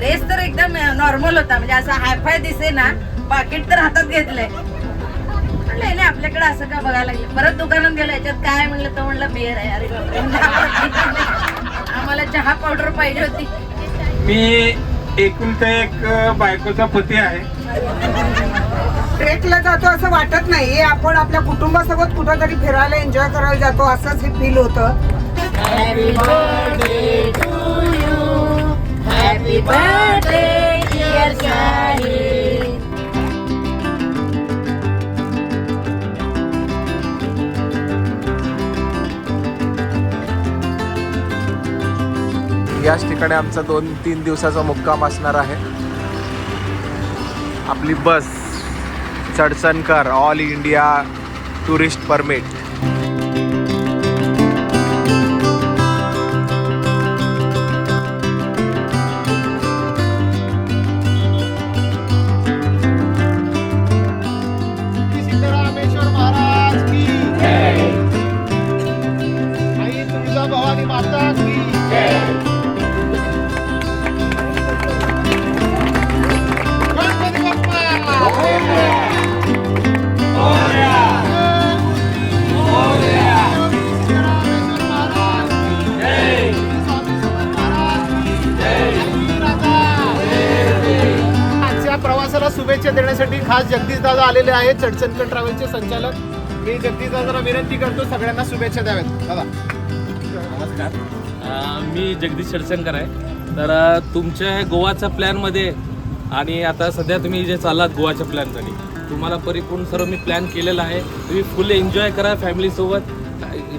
Dress तर एकदम normal होता. म्हणजे असा हायफाय दिसे ना पाकिट तर हातात घेतलंय. म्हणलं नाही आपल्याकडे असं का बघायला लागलं? परत दुकानात गेलो याच्यात काय? म्हणलं तर म्हणलं बिअर आहे. अरे बापरे. आम्हाला चहा पावडर पाहिजे होती. मी एकुलता एक बायकोचा पती आहे. ट्रेकला जातो असं वाटत नाही आपण आपल्या कुटुंबासोबत कुठं तरी फिरायला एन्जॉय करायला जातो असंच हे फील होतं. Happy birthday, dear Sahil. याच ठिकाणी आमचा दोन तीन दिवसाचा मुक्काम असणार आहे आपली bus Chadchankar all India tourist permit आलेले आहेत चडचणकर ट्रॅव्हलचे संचालक. मी जगदीशला जरा विनंती करतो सगळ्यांना शुभेच्छा द्याव्यात. दादा. नमस्कार. मी जगदीश शडसनकर आहे. तर तुमच्या गोवाच्या प्लॅनमध्ये आणि आता सध्या तुम्ही जे चाललात गोवाच्या प्लॅनसाठी तुम्हाला परिपूर्ण सर्व मी प्लॅन केलेला आहे. तुम्ही फुल एन्जॉय करा फॅमिलीसोबत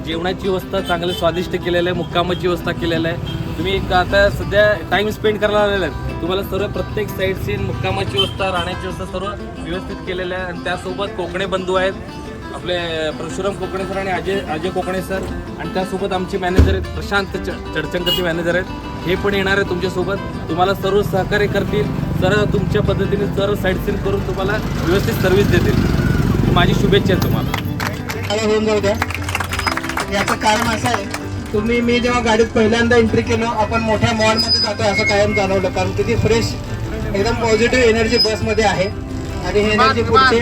जेवणाची व्यवस्था चांगली स्वादिष्ट केलेलं आहे मुक्कामाची व्यवस्था केलेलं आहे. तुम्ही आता सध्या टाईम स्पेंड करायला आलेला आहे तुम्हाला सर्व प्रत्येक साईड सीन मुक्कामाची व्यवस्था राहण्याची व्यवस्था सर्व व्यवस्थित केलेलं आहे. आणि त्यासोबत कोकणे बंधू आहेत. आपले परशुराम कोकणे सर आणि अजय अजय कोकणे सर आणि त्यासोबत आमचे मॅनेजर आहेत प्रशांत च चडचणकरचे मॅनेजर आहेत. हे पण येणार आहे तुमच्यासोबत. तुम्हाला सर्व सहकार्य करतील. सर्व तुमच्या पद्धतीने सर्व साईड सीन करून तुम्हाला व्यवस्थित सर्व्हिस देतील. माझी शुभेच्छा आहे तुम्हाला. होऊन जाऊ द्या. याचं कारण असं आहे तुम्ही मी जेव्हा गाडीत पहिल्यांदा एंट्री केलो आपण मोठ्या मॉलमध्ये जातो असं कायम जाणवलं कारण किती फ्रेश एकदम पॉझिटिव्ह एनर्जी बसमध्ये आहे. आणि हे एनर्जी पुढचे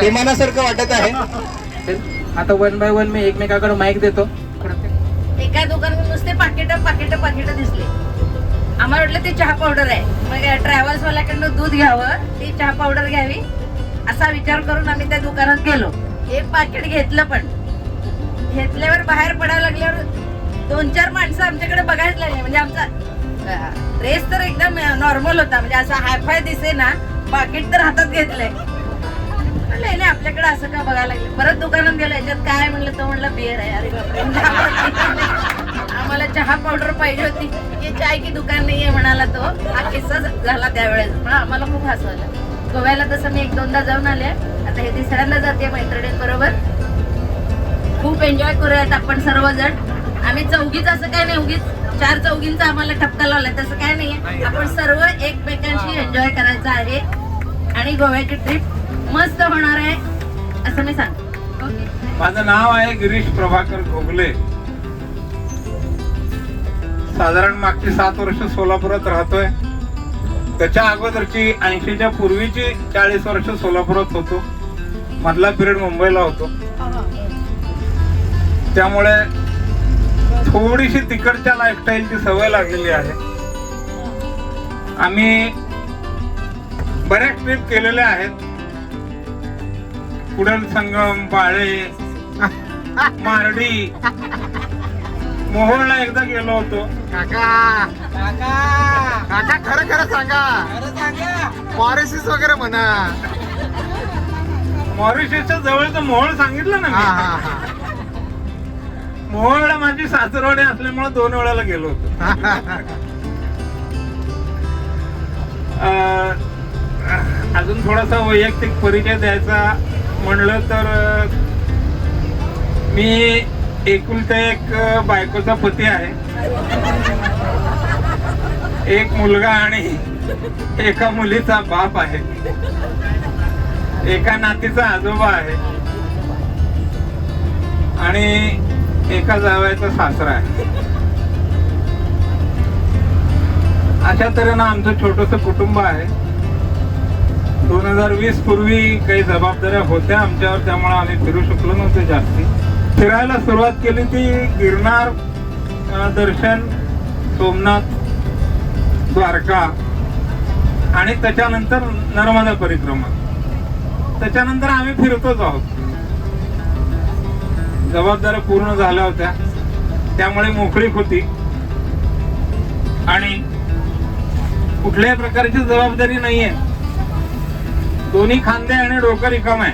विमानासारखं वाटत आहे. आता वन बाय वन मी एकमेकाकडे माईक देतो. एका दुकानात नुसते पाकिट पाकिट पाकिट दिसले. आम्हाला वाटलं ते चहा पावडर आहे. मग ट्रॅव्हल्स वाल्याकडनं दूध घ्यावं ती चहा पावडर घ्यावी असा विचार करून आम्ही त्या दुकानात गेलो. एक पाकिट घेतलं पण. घेतल्यावर बाहेर पडायला लागल्यावर दोन चार माणसं आमच्याकडे बघायला लागले. म्हणजे आमचा ड्रेस तर एकदम नॉर्मल होता. म्हणजे असा हायफाय दिसे ना पाकिट तर हातात घेतलंय. म्हणलं नाही नाही, आपल्याकडे असं का बघायला लागलं? परत दुकानात गेलो याच्यात काय? म्हणलं तो म्हणलं बिअर आहे. अरे बापरे. म्हणजे आम्हाला चहा पावडर पाहिजे होती. हे चाय की दुकान नाहीये म्हणाला तो. हा किस्सा झाला त्यावेळेस. पण आम्हाला खूप हसवलं गोव्याला तसं मी एक दोनदा जाऊन आले. आता हे तिसऱ्यांदा जाते मैत्रिणी बरोबर. खूप एन्जॉय करूयात आपण सर्वजण. आम्ही चौघीच असं काय नाही उगीच चार चौघींचा आम्हाला ठपका लावलाय तसं काय नाहीये. आपण सर्व एकमेकांशी एन्जॉय करायचं आहे. आणि गोव्याची ट्रिप मस्त होणार आहे असं मी सांगतो. ओके माझं नाव आहे गिरीश प्रभाकर घोगले. साधारण मागची सात वर्ष सोलापुरात राहतोय. त्याच्या अगोदरची ऐंशीच्या पूर्वीची चाळीस वर्ष सोलापुरात होतो. मधला पिरियड मुंबईला होतो. त्यामुळे थोडीशी तिकडच्या लाईफस्टाईलची सवय लागलेली आहे. आम्ही बऱ्याच ट्रिप केलेल्या आहेत. कुडल संगम बाळे मारडी मोहोळला एकदा गेलो होतो. काका! काका! खरं खरं सांगा. मॉरिसिस वगैरे म्हणा. मॉरिशसच्या जवळचं मोहोळ सांगितलं ना हा हा मी हा. मोहोळला माझी सासरवाडी असल्यामुळे दोन वेळाला गेलो होतो. अजून थोडासा वैयक्तिक परिचय द्यायचा म्हणलं तर मी एकुलता एक बायकोचा पती आहे. एक मुलगा आणि एका मुलीचा बाप आहे. एका नातीचा आजोबा आहे. आणि एका जावयाचा सासरा आहे. अशा तऱ्हेनं आमचं छोटस कुटुंब आहे. दोन हजार वीस पूर्वी काही जबाबदाऱ्या होत्या आमच्यावर त्यामुळे आम्ही फिरू शकलो नव्हतो जास्ती. फिरायला सुरुवात केली ती गिरनार दर्शन सोमनाथ द्वारका आणि त्याच्यानंतर नर्मदा परिक्रमा. त्याच्यानंतर आम्ही फिरतोच आहोत. जबाबदाऱ्या पूर्ण झाल्या होत्या. त्यामुळे मोकळीक होती. आणि कुठल्याही प्रकारची जबाबदारी नाहीये. दोन्ही खांदे आणि डोकं रिकाम आहे.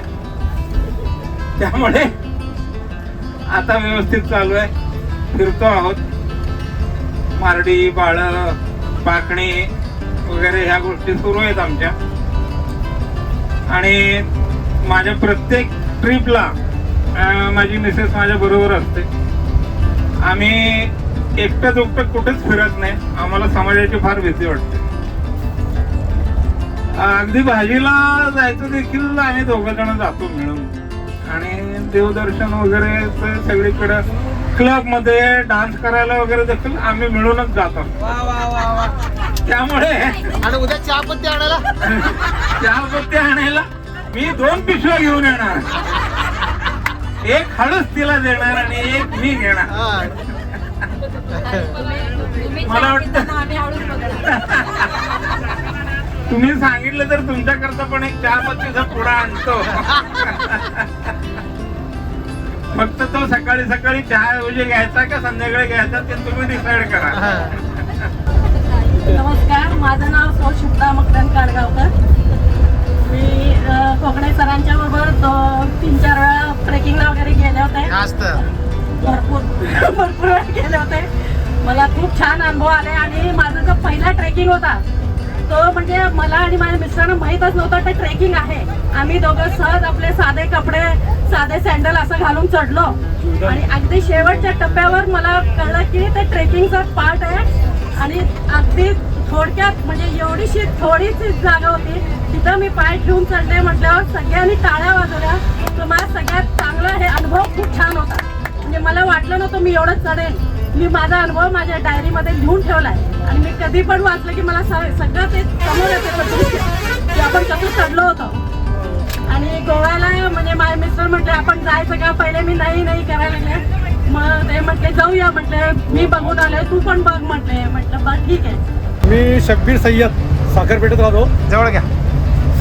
त्यामुळे आता व्यवस्थित चालू आहे. फिरतो आहोत. मारडी बाळ पाकणी वगैरे ह्या गोष्टी सुरू आहेत आमच्या. आणि माझ्या प्रत्येक ट्रिपला माझी मिसेस माझ्या बरोबर असते. आम्ही एकटं दुकटं कुठेच फिरत नाही. आम्हाला समाजाची फार भीती वाटते. अगदी भाजीला जायचं देखील आम्ही दोघं जण जातो मिळून. आणि देवदर्शन वगैरे सगळीकडे क्लबमध्ये डान्स करायला वगैरे देखील आम्ही मिळूनच जातो त्यामुळे आणि उद्या चहा पत्ती आणायला? चहा पत्ती आणायला मी दोन पिशव्या घेऊन येणार. एक हळूच तिला देणार आणि एक मी घेणार. मला वाटतं तुम्ही सांगितलं तर तुमच्याकरता पण एक चहा पत्तीचा पुडा आणतो. फक्त तो सकाळी सकाळी चहा ऐवजी घ्यायचा का संध्याकाळी घ्यायचा ते तुम्ही डिसाईड करा. नमस्कार माझं नाव सौ शुभदा मकरन काडगावकर मी कोकणे सरांच्या बरोबर तीन चार वेळा ट्रेकिंगला वगैरे गेले होते. जास्त. भरपूर भरपूर वेळा गेले होते. मला खूप छान अनुभव आले आणि माझा जो पहिला ट्रेकिंग होता तो म्हणजे मला आणि माझ्या मिस्टरांना माहीतच नव्हतं ते ट्रेकिंग आहे. आम्ही दोघं सहज आपले साधे कपडे साधे सँडल असं घालून चढलो. आणि अगदी शेवटच्या टप्प्यावर मला कळलं की ते ट्रेकिंगचा पार्ट आहे. आणि अगदी थोडक्यात म्हणजे एवढीशी थोडीच जागा होती. तिथं मी पाय ठेवून चढले म्हटल्यावर सगळ्यांनी टाळ्या वाजवल्या. तर मला सगळ्यात चांगला हे अनुभव खूप छान होता. म्हणजे मला वाटलं नव्हतं मी एवढं चढेन. मी माझा अनुभव माझ्या डायरीमध्ये लिहून ठेवलाय. आणि मी कधी पण वाचलं की मला स- सगळं ते समोर येते की आपण कसं चढलो होतो. आणि गोव्याला म्हणजे माझे मिस्टर म्हटले आपण जायचं का? पहिले मी नाही नाही करायला लागले. मग ते म्हटले जाऊया. म्हटले मी बघून आले तू पण बघ. म्हटले म्हटलं बरं ठीक आहे. मी शब्बीर सय्यद साखरपेठेत राहतो. जवळ घ्या.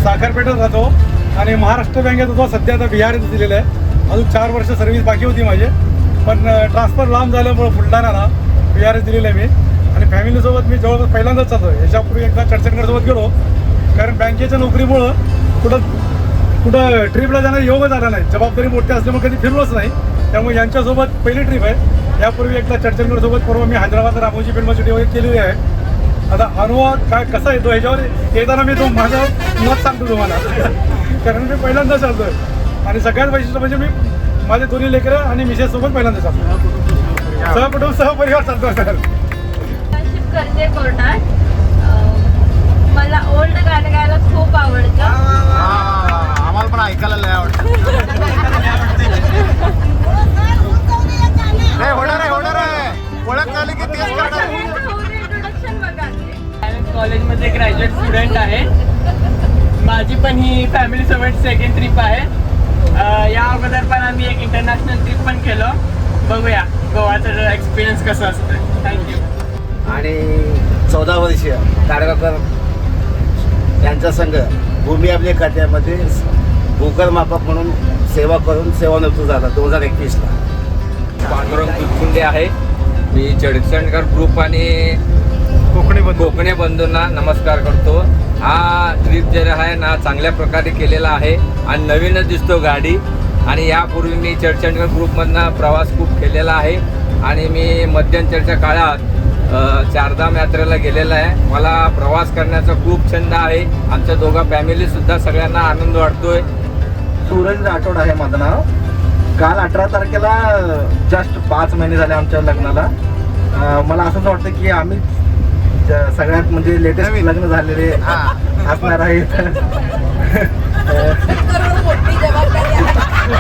साखरपेठेत राहतो आणि महाराष्ट्र बँकेत होतो सध्या आता बिहार दिलेलं आहे अजून चार वर्ष सर्व्हिस बाकी होती माझी. पण ट्रान्सफर लांब झाल्यामुळं बुलढाणाला बी आर दिलेलं आहे मी. आणि फॅमिलीसोबत मी जवळपास पहिल्यांदाच चालतो याच्यापूर्वी एकदा चडचणकरसोबत गेलो. कारण बँकेच्या नोकरीमुळं कुठं कुठं ट्रिपला जाणं योगच आला नाही. जबाबदारी मोठी असल्यामुळे कधी फिरलोच नाही. त्यामुळे यांच्यासोबत पहिली ट्रिप आहे. यापूर्वी एकदा चडचणकरसोबत पूर्व मी हैदराबाद रामोजी फिल्म सिटी वगैरे केलेली आहे. आता अनुभव काय कसा येतो ह्याच्यावर येताना मी तो माझं मत सांगतो तुम्हाला. कारण मी पहिल्यांदा चालतोय. आणि सगळ्यात वैशिष्ट्य म्हणजे मी माझे दोन्ही लेकरं आणि मिसेस सोबत पहिल्यांदा चालतो सहकुटुंब सहपरिवार चालतो सर करते कोर्टात. मला ओल्ड गाणं गायला खूप आवडतं. आम्हाला पण ऐकायला लय आवडतं. होणार आहे होणार आहे. ओळख झाली की तेच करणार आहे. बघा कॉलेजमध्ये ग्रॅज्युएट स्टुडंट आहे. माझी पण ही फॅमिली सोबत सेकंड ट्रिप आहे. या अगोदर पण आम्ही एक इंटरनॅशनल ट्रिप पण केलो. बघूया गोवाचं एक्सपिरियन्स कसं असतं. थँक्यू आणि चौदा वर्षीय गाडगावकर यांचा संघ भूमी अभिनय खात्यामध्ये भूकर मापक म्हणून सेवा करून सेवानिवृत्त झाला दोन हजार एकवीसला. पांडुरंग दुधकुंडे आहे. मी चडसणकर ग्रुप आणि कोकणी बंधू. कोकणी बंधूंना नमस्कार करतो. हा ट्रिप जे आहे ना चांगल्या प्रकारे केलेला आहे आणि नवीनच दिसतो गाडी. आणि यापूर्वी मी चडचणकर ग्रुपमधनं प्रवास खूप केलेला आहे. आणि मी मध्यंतरच्या काळात चारधाम यात्रेला गेलेला आहे. मला प्रवास करण्याचा खूप छंद आहे. आमच्या दोघा फॅमिलीसुद्धा सगळ्यांना आनंद वाटतोय. सूरज राठोड आहे माझं नाव. काल अठरा तारखेला जस्ट पाच महिने झाले आमच्या लग्नाला. मला असंच वाटतं की आम्ही सगळ्यात म्हणजे लेटेस्ट लग्न झालेले असणार आहेत. मोठी जबाबदारी आहे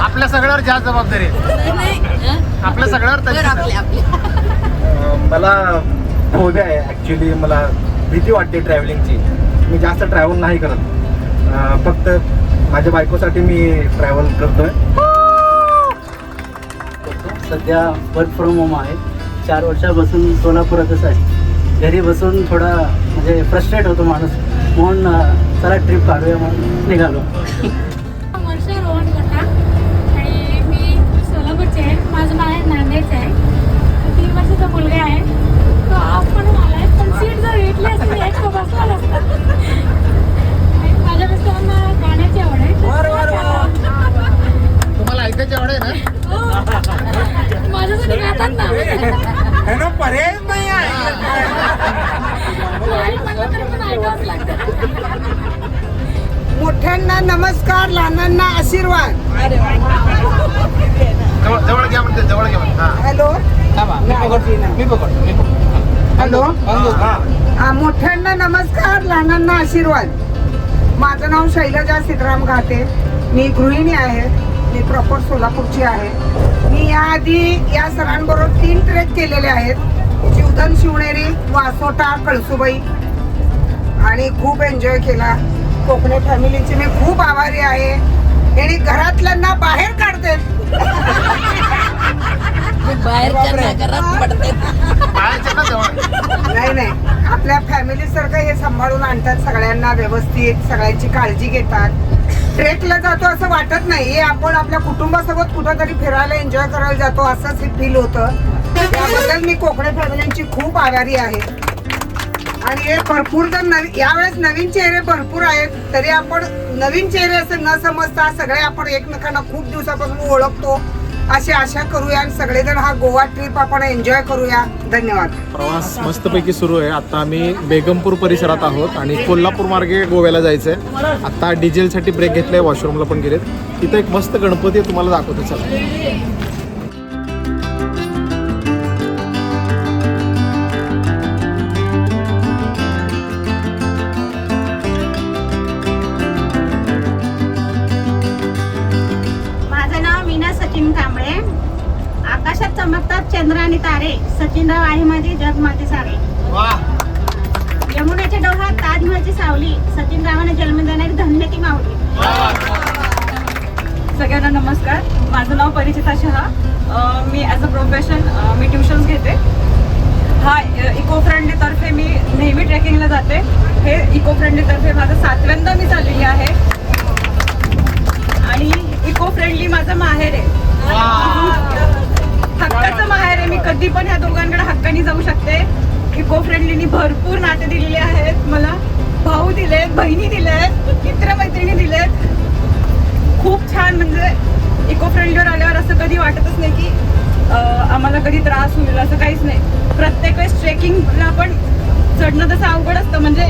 आपल्या सगळ्यावर जास्त जबाबदारी आहे नाही, नाही, हं? आपल्या सगळ्यावर मला फोबिया आहे ॲक्च्युली मला भीती वाटते ट्रॅव्हलिंगची मी जास्त ट्रॅव्हल नाही करत. फक्त माझ्या बायकोसाठी मी ट्रॅव्हल करतोय. सध्या वर्क फ्रॉम होम आहे. चार वर्षापासून सोलापुरातच आहे. घरी बसून थोडा म्हणजे फ्रस्ट्रेट होतो माणूस. म्हणून चला ट्रिप काढूया म्हणून निघालो. वर्ष रोहन आणि मी सोलापूरचे आहे. माझं माहेर नांदेडचं आहे. तीन वर्षाचा मुलगा आहे. तो आज पण मला आहे पण सीट जर भेटली असती एक तो बसला नसता. आणि माझ्या मिस्टरांना गाण्याची आवड आहे. तुम्हाला ऐकायची आवड आहे ना. माझ्यासाठी गातात ना. त्यांना पर्याय नाही आहे. मोठ्यांना नमस्कार लहानांना आशीर्वाद. जवळ जवळ घ्या म्हणते जवळ घ्या म्हणते. हा. हॅलो? मी पकडतो मी हॅलो. हा. हा, मोठ्यांना नमस्कार लहानांना आशीर्वाद. माझं नाव शैलजा सिद्धराम घाटे. मी गृहिणी आहे. मी प्रॉपर सोलापूरची आहे. मी याआधी या सरांबरोबर तीन ट्रेक केलेले आहेत. जीवधन शिवनेरी वासोटा कळसुबाई. आणि खूप एन्जॉय केला. कोकणे फॅमिलीची मी खूप आभारी आहे. आणि घरातल्यांना बाहेर काढते. नाही नाही. आपल्या फॅमिली सारखं हे सांभाळून आणतात सगळ्यांना व्यवस्थित सगळ्यांची काळजी घेतात. ट्रेकला जातो असं वाटत नाही. हे आपण आपल्या कुटुंबासोबत कुठंतरी फिरायला एन्जॉय करायला जातो असंच हे फील होतं. त्याबद्दल मी कोकणे फॅमिलींची खूप आभारी आहे. आणि हे भरपूर जण नवीन यावेळेस नवीन चेहरे भरपूर आहेत. तरी आपण नवीन चेहरे असं न समजता सगळे आपण एकमेकांना खूप दिवसापासून ओळखतो. अशी आशा करूया आणि सगळेजण हा गोवा ट्रिप आपण एन्जॉय करूया. धन्यवाद. प्रवास मस्तपैकी सुरू आहे. आता आम्ही बेगमपूर परिसरात आहोत आणि कोल्हापूर मार्गे गोव्याला जायचं आहे आता डिझेलसाठी ब्रेक घेतलाय वॉशरूमला पण गेलेत. तिथं एक मस्त गणपती आहे तुम्हाला दाखवतो. चला. तारे सचिनराव आहे माझी जग माझे सारे. यमुनेच्या डोहात ताजमहलची सावली सचिनरावाने जन्म देणारी धन्य ती माऊली सगळ्यांना नमस्कार. माझं नाव परिचिता शहा. मी ॲज अ प्रोफेशन मी ट्युशन्स घेते. हा इको फ्रेंडली तर्फे मी नेहमी ट्रेकिंगला जाते. हे इको फ्रेंडली तर्फे माझं सातव्यांदा मी चाललेली आहे. आणि इको फ्रेंडली माझं माहेर आहे. हक्काचं माहेर आहे. मी कधी पण ह्या दोघांकडे हक्काने जाऊ शकते. इको फ्रेंडलीनी भरपूर नाते दिलेली आहेत. मला भाऊ दिलेत बहिणी दिलेत मित्रमैत्रिणी दिलेत. खूप छान म्हणजे इको फ्रेंडलीवर आल्यावर असं कधी वाटतच नाही की आम्हाला कधी त्रास होईल असं काहीच नाही. प्रत्येक वेळेस ट्रेकिंगला पण चढणं तसं अवघड असतं. म्हणजे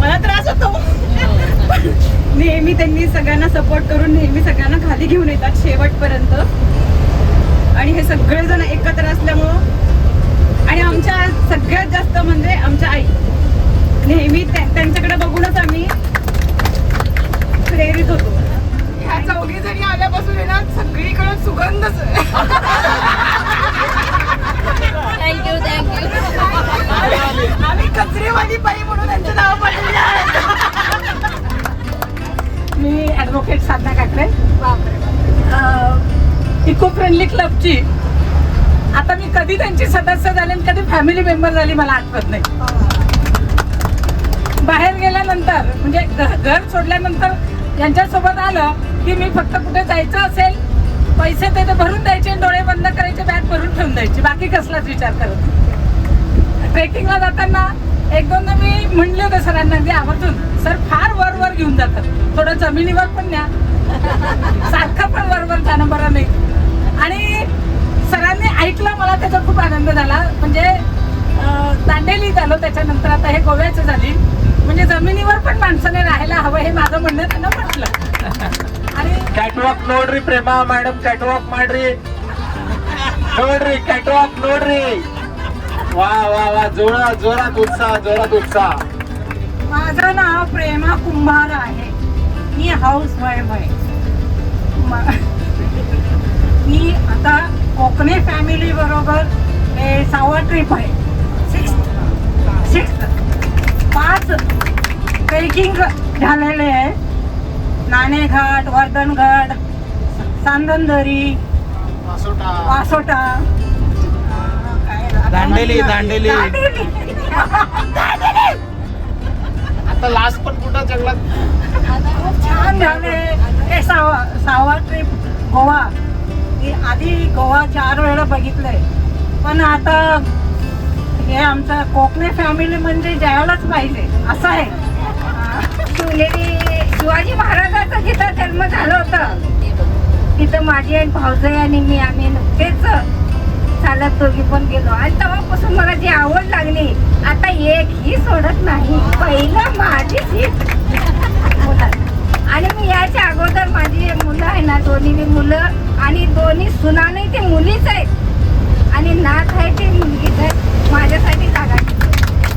मला त्रास होतो. नेहमी त्यांनी सगळ्यांना सपोर्ट करून नेहमी सगळ्यांना खाली घेऊन येतात शेवटपर्यंत. आणि हे सगळेजण एकत्र असल्यामुळं आणि आमच्या सगळ्यात जास्त म्हणजे आमच्या आई. नेहमी त्या- त्यांच्याकडे बघूनच आम्ही प्रेरित होतो. ह्या चौघी जणी आल्यापासून आहे ना सगळीकडे सुगंधच थँक्यू थँक्यू आम्ही कचरेवाली बाई म्हणून त्यांचं नाव पडलेलं आहे. मी advocate Sadhana Kakade. Eco friendly क्लबची. आता मी कधी त्यांची सदस्य झाले आणि कधी फॅमिली मेंबर झाली मला आठवत नाही. बाहेर गेल्यानंतर म्हणजे घ- घर सोडल्यानंतर यांच्यासोबत आलं की मी फक्त कुठे जायचं असेल पैसे ते भरून द्यायचे आणि डोळे बंद करायचे बॅग भरून ठेवून द्यायची. बाकी कसलाच विचार करत ट्रेकिंगला जाताना एक दोनदा मी म्हणले होते सरांना अगदी आवर्जून सर फार वर वर घेऊन जातात. थोडं जमिनीवर पण न्या. सारखं पण वर वर जाणं बरं नाही. आणि सरांनी ऐकलं मला त्याचा खूप आनंद झाला. म्हणजे दांडेली झालो त्याच्यानंतर आता हे गोव्याचं झाली. म्हणजे जमिनीवर पण माणसाने राहायला हवं हे माझं म्हणणं त्यांना पटलं. आणि कॅटवॉक नोड्री प्रेमा मॅडम कॅटवॉक मांडरी. नोड्री कॅटवॉक नोड्री. वा वा वा जोरा जोरात उत्साह जोरात उत्साह. माझं नाव प्रेमा कुंभार आहे. मी हाऊस वाईफ आहे म- आता कोकणे फॅमिली बरोबर हे सावा ट्रिप आहे. सिक्स सिक्स पाच ट्रेकिंग झालेले आहे. नाणेघाट वर्धनघाट सांदनदरी वासोटा. दांडेली, दांडेली. आता लास्ट पण कुठं जंगलात? खूप छान झाले. हे सहावा सहावा ट्रिप गोवा. की आधी गोवा चार वेळा बघितलंय. पण आता हे आमचं कोकणी फॅमिली म्हणजे जायलाच पाहिजे असं आहे. शिवनेरी शिवाजी महाराजाचा जिथं जन्म झाला होता तिथं माझी एक भाऊजय आणि मी आम्ही नुकतेच चालत दोघी पण गेलो. आणि तेव्हापासून मला जी आवड लागली आता एक ही सोडत नाही. पहिलं माझी सीट आणि मी याच्या अगोदर माझी मुलं आहे ना दोन्ही मी मुलं आणि दोन्ही सुना नाही ते मुलीच आहेत. आणि नात आहे ते मुलगीच आहे माझ्यासाठी जागा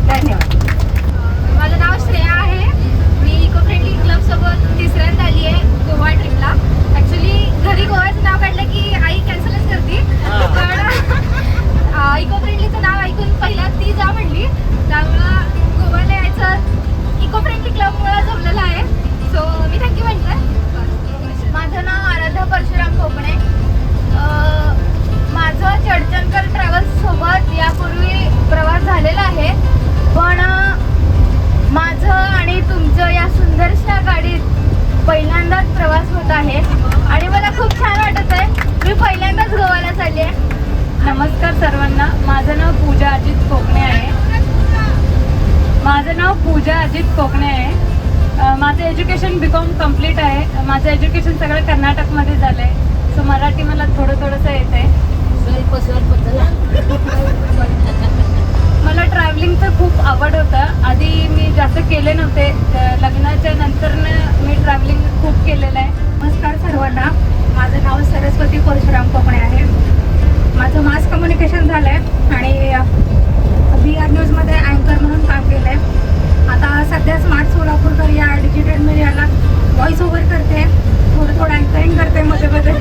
धन्यवाद. माझं नाव श्रेया आहे. मी इको फ्रेंडली क्लबसोबत तिसऱ्यांदा आली आहे गोवा ट्रिपला ऍक्च्युली घरी गोव्याचं नाव काढलं की आई कॅन्सलच करते. पण इको फ्रेंडलीचं नाव ऐकून पहिला ती जा म्हणली. त्यामुळं गोव्याला यायचं इको फ्रेंडली क्लबमुळं जमलेलं आहे. सो मी थँक्यू म्हटलं. माझं नाव आराध्या परशुराम कोकणे. माझं चडचणकर ट्रॅव्हल्ससोबत यापूर्वी प्रवास झालेला आहे. पण माझं आणि तुमचं या सुंदरशा गाडीत पहिल्यांदाच प्रवास होत आहे. आणि मला खूप छान वाटत आहे. मी पहिल्यांदाच गोव्याला चालली आहे. नमस्कार सर्वांना. माझं नाव पूजा अजित कोकणे आहे. माझं नाव पूजा अजित कोकणे आहे. माझं एज्युकेशन बी कॉम कंप्लीट आहे. माझं एज्युकेशन सगळं कर्नाटकमध्ये झालं आहे सो मराठी मला थोडं थोडंसं येत आहे मला ट्रॅव्हलिंगचं खूप आवड होतं. आधी मी जास्त केले नव्हते. लग्नाच्या नंतरनं मी ट्रॅव्हलिंग खूप केलेलं आहे. नमस्कार सर्वांना. माझं नाव सरस्वती परशुराम कोकणे आहे. माझं मास कम्युनिकेशन झालं आहे आणि बी आर न्यूजमध्ये अँकर म्हणून काम केलं आहे आता सध्या स्मार्ट सोलापूरकर या डिजिटल मीडियाला व्हॉइस ओव्हर करते. थोडं थोडं अँकरिंग करते मध्ये मध्ये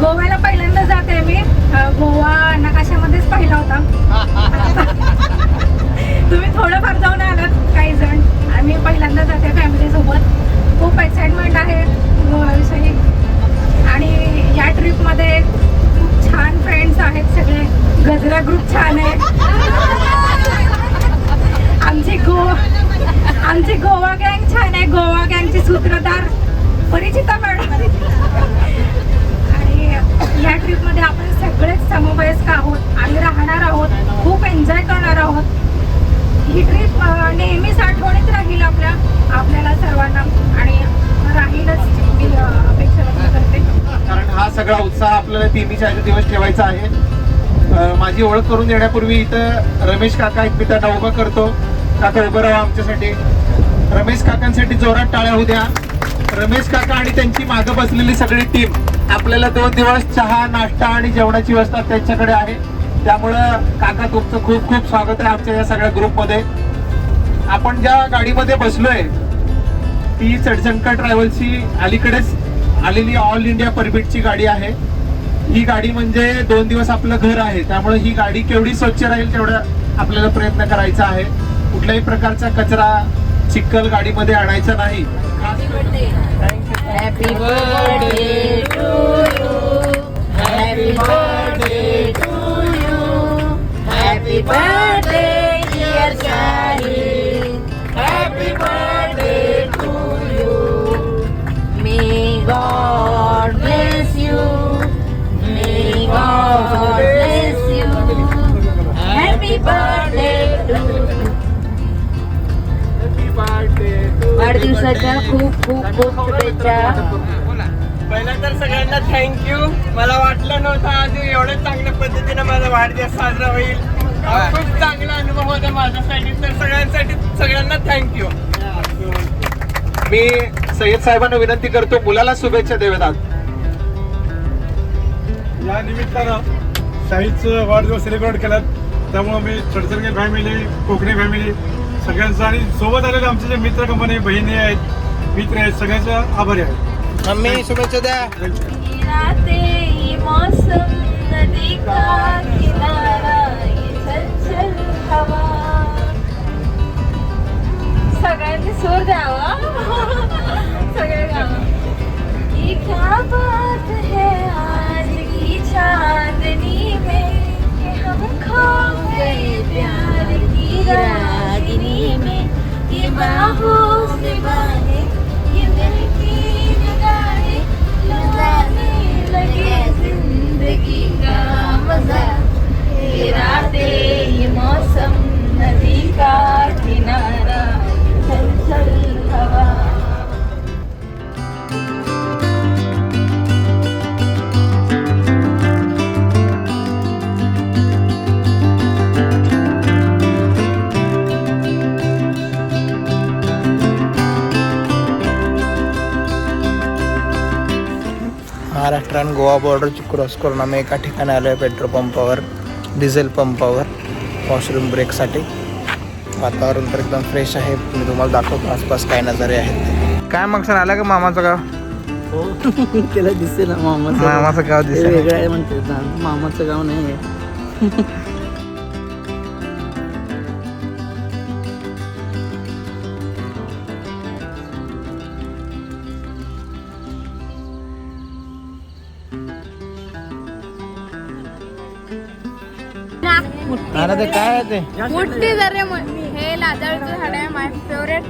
गोव्याला पहिल्यांदा जाते मी. गोवा नकाशामध्येच पाहिला होता. तुम्ही थोडंफार जाऊन आलात काही जण. माझी ओळख करून देण्यापूर्वी इथं रमेश काका एक मी त्यांना उभं करतो. काका उभं राहा आमच्यासाठी. रमेश काकांसाठी जोरात टाळ्या होऊ द्या. रमेश काका आणि त्यांची मागं बसलेली सगळी टीम आपल्याला दोन दिवस चहा नाश्ता आणि जेवणाची व्यवस्था त्यांच्याकडे आहे. त्यामुळं काका तुमचं खूप खूप स्वागत आहे आमच्या या सगळ्या ग्रुपमध्ये आपण ज्या गाडीमध्ये बसलोय ती चडचणकर ट्रॅव्हल्सची अलीकडेच आलेली ऑल इंडिया परमिटची गाडी आहे. ही गाडी म्हणजे दोन दिवस आपलं घर आहे. त्यामुळे ही गाडी केवढी स्वच्छ राहील तेवढा आपल्याला प्रयत्न करायचा आहे. कुठल्याही प्रकारचा कचरा चिखल गाडीमध्ये आणायचा नाही. Happy birthday to you happy birthday to you happy birthday happy birthday to वाढदिवसाच्या खूप खूप खूप शुभेच्छा. पहिला तर सगळ्यांना थँक्यू मला वाटलं नव्हतं आज एवढ्या चांगल्या पद्धतीने माझा वाढदिवस साजरा होईल. हा खूप चांगला अनुभव होता माझ्यासाठी. तर सगळ्यांसाठी सगळ्यांना थँक्यू मी सय्यद साहेबांना विनंती करतो मुलाला शुभेच्छा देवेदात या निमित्तानं शाहीचं वाढदिवस सेलिब्रेट केलात त्यामुळं मी चडचणगे फॅमिली कोकणी फॅमिली सगळ्यांचा आणि सोबत आलेले आमचे जे मित्र कंपनी बहिणी आहेत मित्र आहेत सगळ्यांचा आभारी आहे मम्मी शुभेच्छा द्या. राते ये मौसम नदी का किनारा ये चल चल हवा सूर द्यावा. सगळे गाव मौसम नदी का किनारा चल चल हवा। महाराष्ट्र आणि गोवा बॉर्डरची क्रॉस करून आम्ही एका ठिकाणी आलो आहे पेट्रोल पंपावर डिझेल पंपावर वॉशरूम ब्रेकसाठी वातावरण तर एकदम फ्रेश आहे. मी तुम्हाला दाखवतो आसपास काय नजारे आहेत. काय मग सर आला का मामाचं गाव? त्याला दिसते ना मामाचं. मामाचं गाव दिसेल वेगळं आहे म्हणते मामाचं गाव नाही आहे अरे ते काय आहे ते मोठी जरे हे लाजाळूचं झाड आहे माय फेवरेट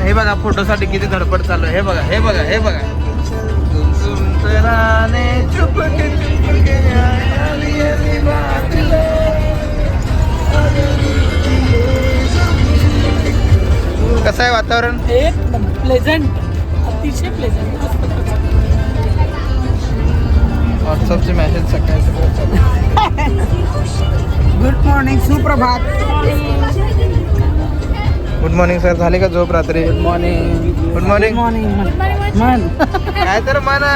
हे बघा फोटोसाठी किती धडपड चालू आहे. हे बघा हे बघा हे बघा. चुपके कसं आहे वातावरण? एकदम प्लेझंट अतिशय प्लेझंट व्हॉट्सअपचे मेसेज सकाळी गुड मॉर्निंग सुप्रभात गुड मॉर्निंग सर झाले का झोप रात्री? Good morning good morning morning मन काय तर म्हणा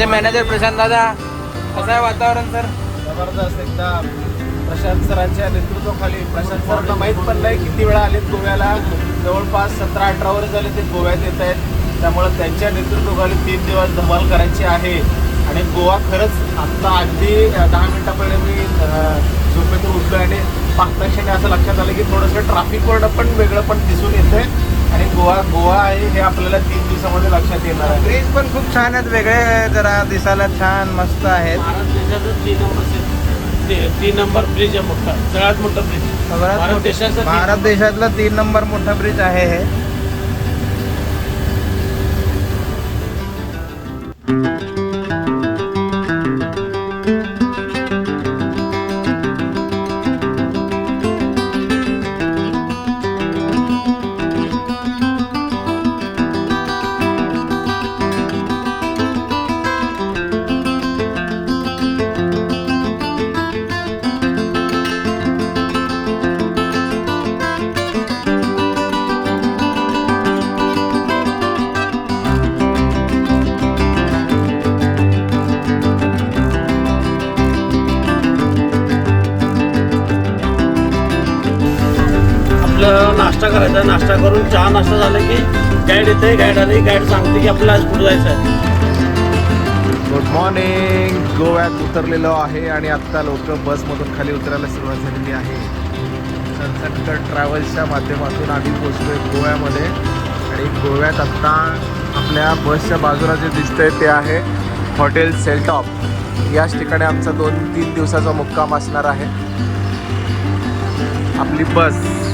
आमचे मॅनेजर प्रशांत दादा. कसं आहे वातावरण सर? जबरदस्त एकदम. प्रशांत सरांच्या नेतृत्वाखाली प्रशांत सरांना माहीत पण नाही किती वेळा आलेत गोव्याला? जवळपास सतरा अठरा वर्ष झाले ते गोव्यात येत आहेत. त्यामुळं त्यांच्या नेतृत्वाखाली तीन दिवस धमाल करायची आहे. आणि गोवा खरंच आत्ता अगदी दहा मिनिटा मी झोपेतून उठलो आणि पाहता क्षणी असं लक्षात आलं की थोडंसं ट्रॅफिक कोड पण वेगळं पण दिसून येते आणि गोवा गोवा आहे हे आपल्याला तीन दिवसामध्ये लक्षात येणार आहे. ब्रिज पण खूप छान आहेत वेगळे जरा दिसायला छान मस्त आहेत. भारत देशाचं तीन नंबर तीन नंबर ब्रिज आहे मोठा सगळ्यात मोठा ब्रिज देशाचं भारत देशातला तीन नंबर मोठा ब्रिज आहे हे. चहा नाश्ता झाला की गाईड येते गाईड आली गाईड सांगते की आपल्याला आज कुठं जायचं आहे गुड मॉर्निंग गोव्यात उतरलेलो आहे आणि आत्ता लोक बसमधून खाली उतरायला सुरुवात झालेली आहे. सनसनकर ट्रॅव्हल्सच्या माध्यमातून आम्ही पोचतोय गोव्यामध्ये. आणि गोव्यात आत्ता आपल्या बसच्या बाजूला जे दिसतंय ते आहे हॉटेल सेलटॉप. याच ठिकाणी आमचा दोन तीन दिवसाचा मुक्काम असणार आहे. आपली bus.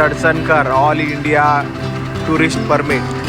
Chadsankar all India tourist permit